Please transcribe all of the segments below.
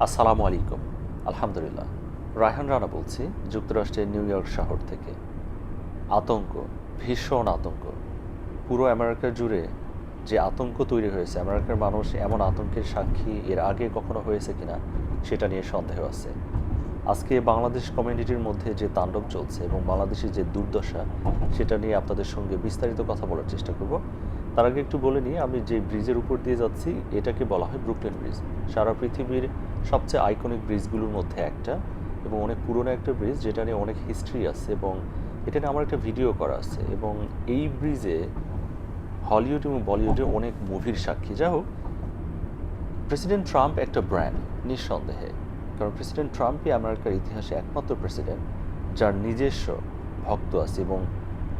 আসসালামু আলাইকুম। আলহামদুলিল্লাহ। রায়হান রানা বলছি, যুক্তরাষ্ট্রের নিউ ইয়র্ক শহর থেকে। আতঙ্ক, ভীষণ আতঙ্ক। পুরো আমেরিকা জুড়ে যে আতঙ্ক তৈরি হয়েছে, আমেরিকার মানুষ এমন আতঙ্কের সাক্ষী এর আগে কখনো হয়েছে কিনা, সেটা নিয়ে সন্দেহ আছে। আজকে বাংলাদেশ কমিউনিটির মধ্যে যে তাণ্ডব চলছে এবং বাংলাদেশের যে দুর্দশা, সেটা নিয়ে আপনাদের সঙ্গে বিস্তারিত কথা বলার চেষ্টা করব। তার আগে একটু বলে নিই, আমি যে ব্রিজের উপর দিয়ে যাচ্ছি, এটাকে বলা হয় ব্রুকলেন ব্রিজ। সারা পৃথিবীর সবচেয়ে আইকনিক ব্রিজগুলোর মধ্যে একটা এবং অনেক পুরনো একটা ব্রিজ, যেটা নিয়ে অনেক হিস্ট্রি আছে এবং এটা নিয়ে আমার একটা ভিডিও করা আছে। এবং এই ব্রিজে হলিউড এবং বলিউডে অনেক মুভির সাক্ষী। যা হোক, প্রেসিডেন্ট ট্রাম্প একটা ব্র্যান্ড নিঃসন্দেহে। কারণ প্রেসিডেন্ট ট্রাম্পই আমেরিকার ইতিহাসে একমাত্র প্রেসিডেন্ট, যার নিজস্ব ভক্ত আছে এবং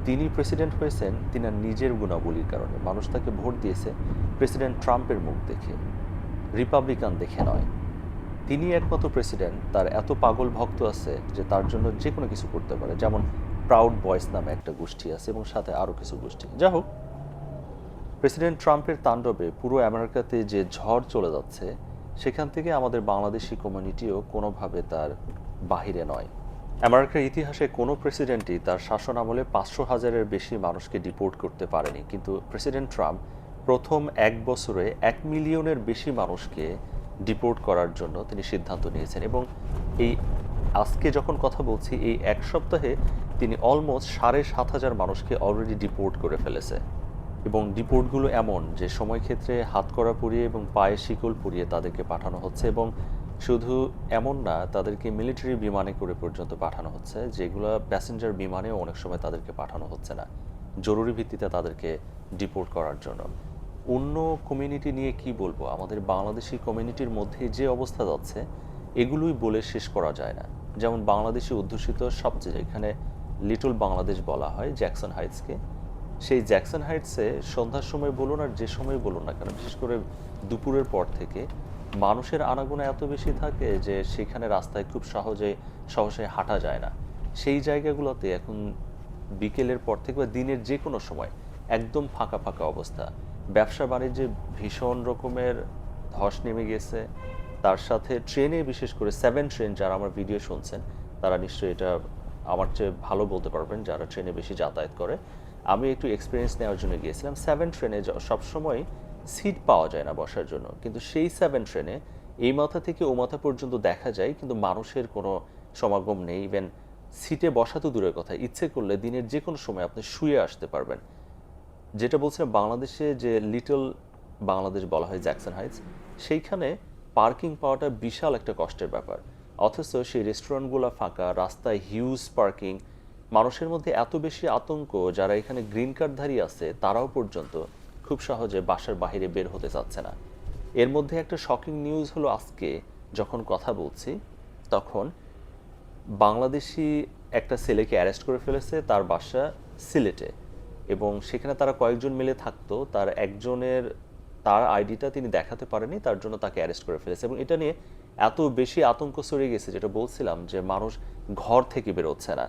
তিনি প্রেসিডেন্ট হয়েছেন তিনার নিজের গুণাবলীর কারণে। মানুষ তাকে ভোট দিয়েছে প্রেসিডেন্ট ট্রাম্পের মুখ দেখে। রিপাবলিকান দেখে নয়। তিনি একমাত্র প্রেসিডেন্ট, তার এত পাগল ভক্ত আছে যে তার জন্য যে কোনো কিছু করতে পারে। যেমন প্রাউড বয়েস নামে একটা গোষ্ঠী আছে এবং সাথে আরও কিছু গোষ্ঠী। যা হোক, প্রেসিডেন্ট ট্রাম্পের তাণ্ডবে পুরো আমেরিকাতে যে ঝড় চলে যাচ্ছে, সেখান থেকে আমাদের বাংলাদেশি কমিউনিটিও কোনোভাবে তার বাহিরে নয়। আমেরিকার ইতিহাসে কোনো প্রেসিডেন্টই তার শাসন আমলে পাঁচশো হাজারের বেশি মানুষকে ডিপোর্ট করতে পারেনি। কিন্তু প্রেসিডেন্ট ট্রাম্প প্রথম এক বছরে এক মিলিয়নের বেশি মানুষকে ডিপোর্ট করার জন্য তিনি সিদ্ধান্ত নিয়েছেন এবং এই আজকে যখন কথা বলছি, এই এক সপ্তাহে তিনি অলমোস্ট সাড়ে সাত হাজার মানুষকে অলরেডি ডিপোর্ট করে ফেলেছে। এবং ডিপোর্টগুলো এমন যে সময় ক্ষেত্রে হাতকড়া পরিয়ে এবং পায়ে শিকল পরিয়ে তাদেরকে পাঠানো হচ্ছে এবং শুধু এমন না, তাদেরকে মিলিটারি বিমানে করে পর্যন্ত পাঠানো হচ্ছে, যেগুলো প্যাসেঞ্জার বিমানেও অনেক সময় তাদেরকে পাঠানো হচ্ছে না। জরুরি ভিত্তিতে তাদেরকে ডিপোর্ট করার জন্য। অন্য কমিউনিটি নিয়ে কি বলব? আমাদের বাংলাদেশি কমিউনিটির মধ্যে যে অবস্থা যাচ্ছে, এগুলোই বলে শেষ করা যায় না। যেমন বাংলাদেশি অধ্যুষিত সবচেয়ে, এখানে লিটল বাংলাদেশ বলা হয় জ্যাকসন হাইটসকে সেই জ্যাকসন হাইটসে সন্ধ্যার সময় বলুন আর যে সময় বলুন না কেন, বিশেষ করে দুপুরের পর থেকে মানুষের আনাগোনা এত বেশি থাকে যে সেখানে রাস্তায় খুব সহজে সহজে হাঁটা যায় না। সেই জায়গাগুলোতে এখন বিকেলের পর থেকে বা দিনের যে কোনো সময় একদম ফাঁকা ফাঁকা অবস্থা। ব্যবসা বাণিজ্যে ভীষণ রকমের ধস নেমে গেছে। তার সাথে ট্রেনে বিশেষ করে সেভেন ট্রেন যারা আমার ভিডিও শুনছেন, তারা নিশ্চয়ই এটা আমার চেয়ে ভালো বলতে পারবেন যারা ট্রেনে বেশি যাতায়াত করে। আমি একটু এক্সপিরিয়েন্স নেওয়ার জন্য গিয়েছিলাম। সেভেন ট্রেনে সবসময় সিট পাওয়া যায় না বসার জন্য। কিন্তু সেই সেভেন ট্রেনে এই মাথা থেকে ও মাথা পর্যন্ত দেখা যায়, কিন্তু মানুষের কোনো সমাগম নেই। ইভেন সিটে বসা তো দূরের কথা। ইচ্ছে করলে দিনের যে কোনো সময় আপনি শুয়ে আসতে পারবেন। যেটা বলছিলাম, বাংলাদেশে যে লিটল বাংলাদেশ বলা হয় জ্যাকসন হাইটস সেইখানে পার্কিং পাওয়াটা বিশাল একটা কষ্টের ব্যাপার। অথচ সেই রেস্টুরেন্টগুলো ফাঁকা, রাস্তায় হিউজ পার্কিং মানুষের মধ্যে এত বেশি আতঙ্ক, যারা এখানে গ্রিন কার্ডধারী আছে, তারাও পর্যন্ত খুব সহজে বাসার বাইরে বের হতে চাচ্ছে না। এর মধ্যে একটা শকিং নিউজ হলো আজকে, যখন কথা বলছি, তখন বাংলাদেশি একটা ছেলেকে অ্যারেস্ট করে ফেলেছে তার বাসা সিলেটে এবং সেখানে তারা কয়েকজন মিলে থাকতো, তার একজনের, তার আইডিটা তিনি দেখাতে পারেনি, তার জন্য তাকে অ্যারেস্ট করে ফেলেছে এবং এটা নিয়ে এত বেশি আতঙ্ক ছড়িয়ে গেছে, যেটা বলছিলাম যে মানুষ ঘর থেকে বেরোচ্ছে না।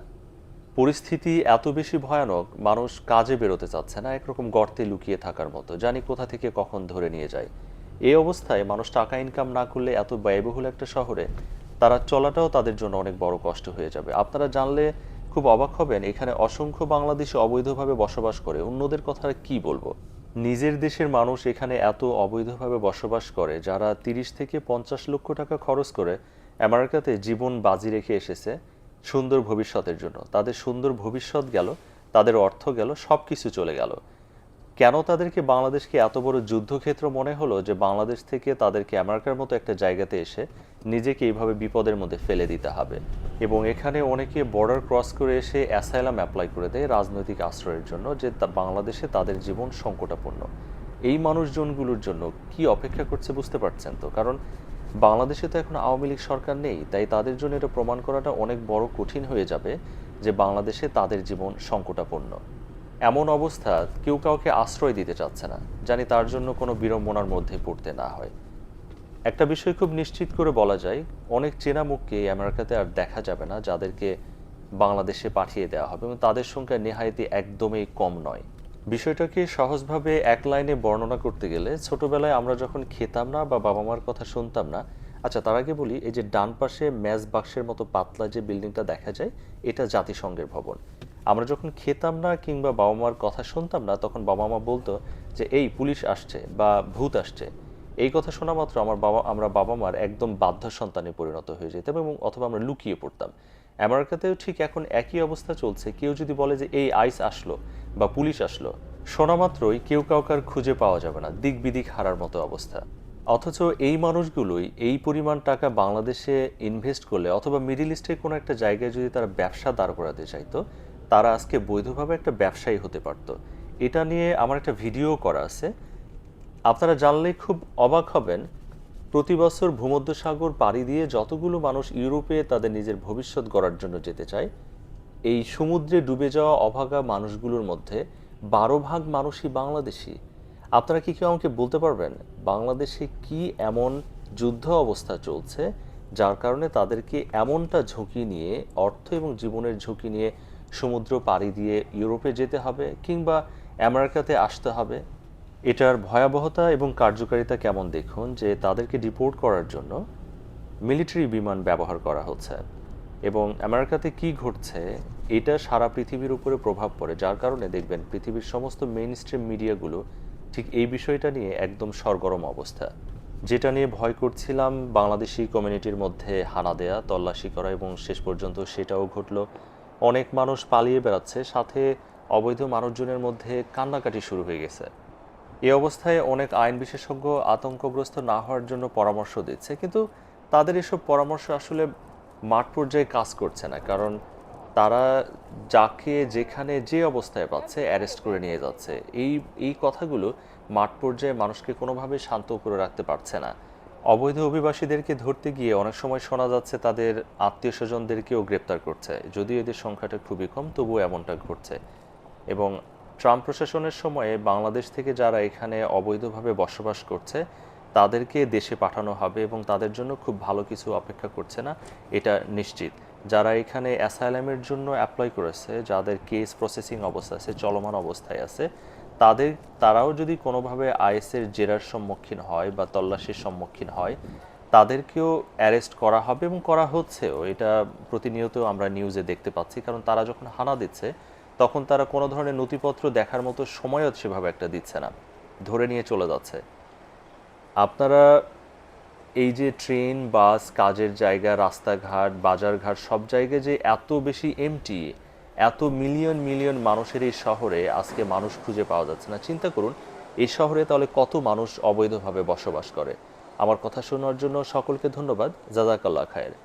পরিস্থিতি এত বেশি ভয়ানক, মানুষ কাজে বেরোতে চাচ্ছে না, একরকম গর্তে লুকিয়ে থাকার মতো। জানি কোথা থেকে কখন ধরে নিয়ে যায়। এই অবস্থায় মানুষ টাকা ইনকাম না করলে এত ব্যয়বহুল একটা শহরে, তারা চলাটাও তাদের জন্য অনেক বড় কষ্ট হয়ে যাবে। আপনারা জানলে খুব অবাক হবেন, এখানে অসংখ্য বাংলাদেশি অবৈধভাবে বসবাস করে। অন্যদের কথা কি বলব? নিজের দেশের মানুষ এখানে এত অবৈধভাবে বসবাস করে, যারা তিরিশ থেকে পঞ্চাশ লক্ষ টাকা খরচ করে, আমেরিকাতে জীবন বাজি রেখে এসেছে। সুন্দর ভবিষ্যতের জন্য। তাদের সুন্দর ভবিষ্যৎ গেল, তাদের অর্থ গেল সব কিছু চলে গেল। কেন তাদেরকে বাংলাদেশকে এত বড় যুদ্ধক্ষেত্র মনে হলো যে বাংলাদেশ থেকে তাদেরকে আমেরিকার মতো একটা জায়গাতে এসে নিজেকে এইভাবে বিপদের মধ্যে ফেলে দিতে হবে? এবং এখানে অনেকে বর্ডার ক্রস করে এসে অ্যাসাইলাম অ্যাপ্লাই করে দেয় রাজনৈতিক আশ্রয়ের জন্য যে বাংলাদেশে তাদের জীবন সংকটাপন্ন। এই মানুষজনগুলোর জন্য কি অপেক্ষা করছে বুঝতে পারছেন তো? কারণ বাংলাদেশে তো এখন আওয়ামী লীগ সরকার নেই, তাই তাদের জন্য এটা প্রমাণ করাটা অনেক বড় কঠিন হয়ে যাবে যে বাংলাদেশে তাদের জীবন সংকটাপন্ন। এমন অবস্থা কেউ কাউকে আশ্রয় দিতে চাচ্ছে না, জানি তার জন্য কোনো বিড়ম্বনার মধ্যে পড়তে না হয়। একটা বিষয় খুব নিশ্চিত করে বলা যায়, অনেক চেনা মুখকে আমেরিকাতে আর দেখা যাবে না, যাদেরকে বাংলাদেশে পাঠিয়ে দেওয়া হবে এবং তাদের সংখ্যা নেহায়েতি একদমই কম নয়। বিষয়টাকে সহজভাবে এক লাইনে বর্ণনা করতে গেলে ছোটবেলায় আমরা যখন খেতাম না বা বাবা মার কথা শুনতাম না আচ্ছা তার আগে বলি, এই যে ডান পাশে ম্যাচ বাক্সের মতো পাতলা যে বিল্ডিংটা দেখা যায়, এটা জাতিসংঘের ভবন। আমরা যখন খেতাম না কিংবা বাবা মার কথা শুনতাম না, তখন বাবা মা বলতো যে, এই পুলিশ আসছে বা ভূত আসছে। এই কথা শোনা মাত্র আমার বাবা, আমরা বাবা মার একদম বাধ্য সন্তানে পরিণত হয়ে যেতাম এবং অথবা আমরা লুকিয়ে পড়তাম। আমেরিকাতেও ঠিক এখন একই অবস্থা চলছে। কেউ যদি বলে যে, এই আইস আসলো বা পুলিশ আসলো, শোনা মাত্রই কেউ কাউকার খুঁজে পাওয়া যাবে না। দিক বিদিক হারার মতো অবস্থা। অথচ এই মানুষগুলোই এই পরিমাণ টাকা বাংলাদেশে ইনভেস্ট করলে অথবা মিডিল ইস্টের কোনো একটা জায়গায় যদি তারা ব্যবসা দাঁড় করাতে চাইতো, তারা আজকে বৈধভাবে একটা ব্যবসায়ী হতে পারত। এটা নিয়ে আমার একটা ভিডিও করা আছে। আপনারা জানলে খুব অবাক হবেন, প্রতি বছর ভূমধ্যসাগর পাড়ি দিয়ে যতগুলো মানুষ ইউরোপে তাদের নিজের ভবিষ্যৎ গড়ার জন্য যেতে চায়, এই সমুদ্রে ডুবে যাওয়া অভাগা মানুষগুলোর মধ্যে বারো ভাগ মানুষই বাংলাদেশি। আপনারা কি কেউ আমাকে বলতে পারবেন, বাংলাদেশে কি এমন যুদ্ধ অবস্থা চলছে, যার কারণে তাদেরকে এমনটা ঝুঁকি নিয়ে, অর্থ এবং জীবনের ঝুঁকি নিয়ে সমুদ্র পাড়ি দিয়ে ইউরোপে যেতে হবে কিংবা আমেরিকাতে আসতে হবে? এটার ভয়াবহতা এবং কার্যকারিতা কেমন দেখুন যে তাদেরকে ডিপোর্ট করার জন্য মিলিটারি বিমান ব্যবহার করা হচ্ছে? এবং আমেরিকাতে কি ঘটছে এটা সারা পৃথিবীর উপরে প্রভাব পড়ে, যার কারণে দেখবেন পৃথিবীর সমস্ত মেইন স্ট্রিম মিডিয়াগুলো ঠিক এই বিষয়টা নিয়ে একদম সরগরম অবস্থা। যেটা নিয়ে ভয় করছিলাম বাংলাদেশি কমিউনিটির মধ্যে হানা দেয়া, তল্লাশি করা এবং শেষ পর্যন্ত সেটাও ঘটলো। অনেক মানুষ পালিয়ে বেড়াচ্ছে, সাথে অবৈধ মানুষজনের মধ্যে কান্নাকাটি শুরু হয়ে গেছে। এই অবস্থায় অনেক আইন বিশেষজ্ঞ আতঙ্কগ্রস্ত না হওয়ার জন্য পরামর্শ দিচ্ছে। কিন্তু তাদের এসব পরামর্শ আসলে মাঠ পর্যায়ে কাজ করছে না। কারণ তারা যাকে, যেখানে, যে অবস্থায় পাচ্ছে, অ্যারেস্ট করে নিয়ে যাচ্ছে। এই এই কথাগুলো মাঠ পর্যায়ে মানুষকে কোনোভাবে শান্ত করে রাখতে পারছে না। অবৈধ অভিবাসীদেরকে ধরতে গিয়ে অনেক সময় শোনা যাচ্ছে, তাদের আত্মীয় স্বজনদেরকেও গ্রেপ্তার করছে। যদিও এদের সংখ্যাটা খুবই কম, তবুও এমনটা ঘটছে। এবং ট্রাম্প প্রশাসনের সময়ে বাংলাদেশ থেকে যারা এখানে অবৈধভাবে বসবাস করছে, তাদেরকে দেশে পাঠানো হবে এবং তাদের জন্য খুব ভালো কিছু অপেক্ষা করছে না, এটা নিশ্চিত। যারা এখানে অ্যাসাইলামের জন্য অ্যাপ্লাই করেছে, যাদের কেস প্রসেসিং অবস্থা আছে, চলমান অবস্থায় আছে, তাদের, তারাও যদি কোনোভাবে আইএসের জেরার সম্মুখীন হয় বা তল্লাশির সম্মুখীন হয়, তাদেরকেও অ্যারেস্ট করা হবে এবং করা হচ্ছেও। এটা প্রতিনিয়ত আমরা নিউজে দেখতে পাচ্ছি, কারণ তারা যখন হানা দিচ্ছে তখন তারা কোনো ধরনের নথিপত্র দেখার মতো সময়ও সেভাবে একটা দিচ্ছে না। ধরে নিয়ে চলে যাচ্ছে। আপনারা এই যে ট্রেন, বাস, কাজের জায়গা, রাস্তাঘাট, বাজারঘাট, সব জায়গায় যে এত বেশি এমটি এত মিলিয়ন মিলিয়ন মানুষের এই শহরে আজকে মানুষ খুঁজে পাওয়া যাচ্ছে না। চিন্তা করুন, এই শহরে তাহলে কত মানুষ অবৈধভাবে বসবাস করে? আমার কথা শোনার জন্য সকলকে ধন্যবাদ। জাজাকাল্লা খায়ের।